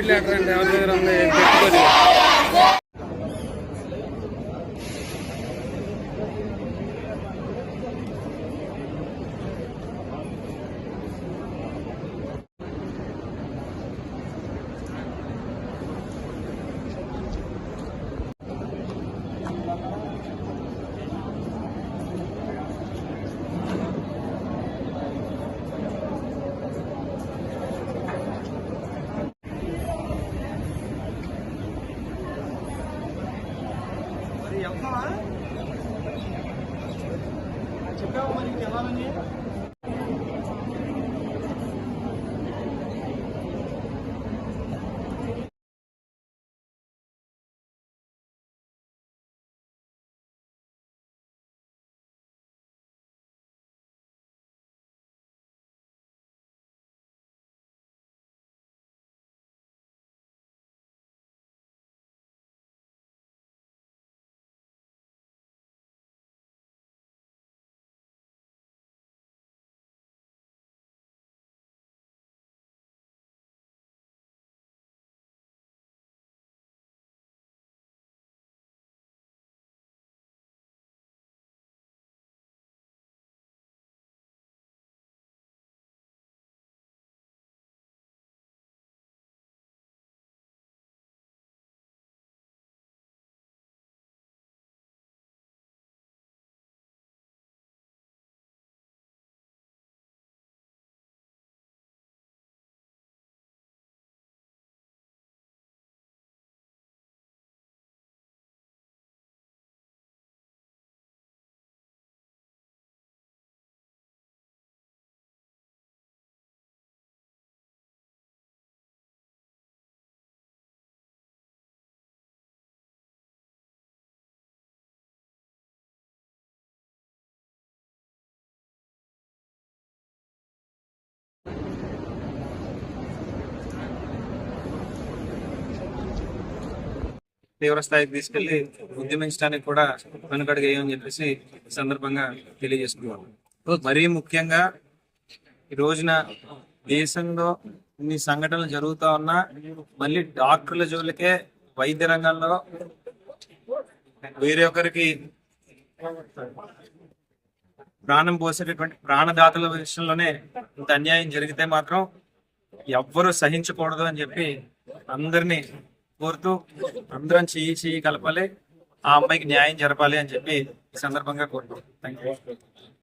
ఇట్లా ఎక్కడ వెళ్తున్నావా చెప్పావా మరి? ఇంక తీవ్రస్థాయికి తీసుకెళ్ళి ఉద్యమించడానికి కూడా వెనుకడుగు చెప్పేసి సందర్భంగా తెలియజేసుకున్నాం మరీ ముఖ్యంగా ఈ రోజున దేశంలో ఇన్ని సంఘటనలు జరుగుతూ ఉన్నా మళ్ళీ డాక్టర్ల జోలికే వైద్య రంగంలో వేరే ఒకరికి ప్రాణం పోసేటటువంటి ప్రాణదాతల విషయంలోనే ఇంత అన్యాయం జరిగితే మాత్రం ఎవ్వరూ సహించకూడదు అని చెప్పి అందరినీ కోరుతూ అందరం చెయ్యి చెయ్యి కలపాలి. ఆ అమ్మాయికి న్యాయం జరపాలి అని చెప్పి ఈ సందర్భంగా కోరుతాం. Thank you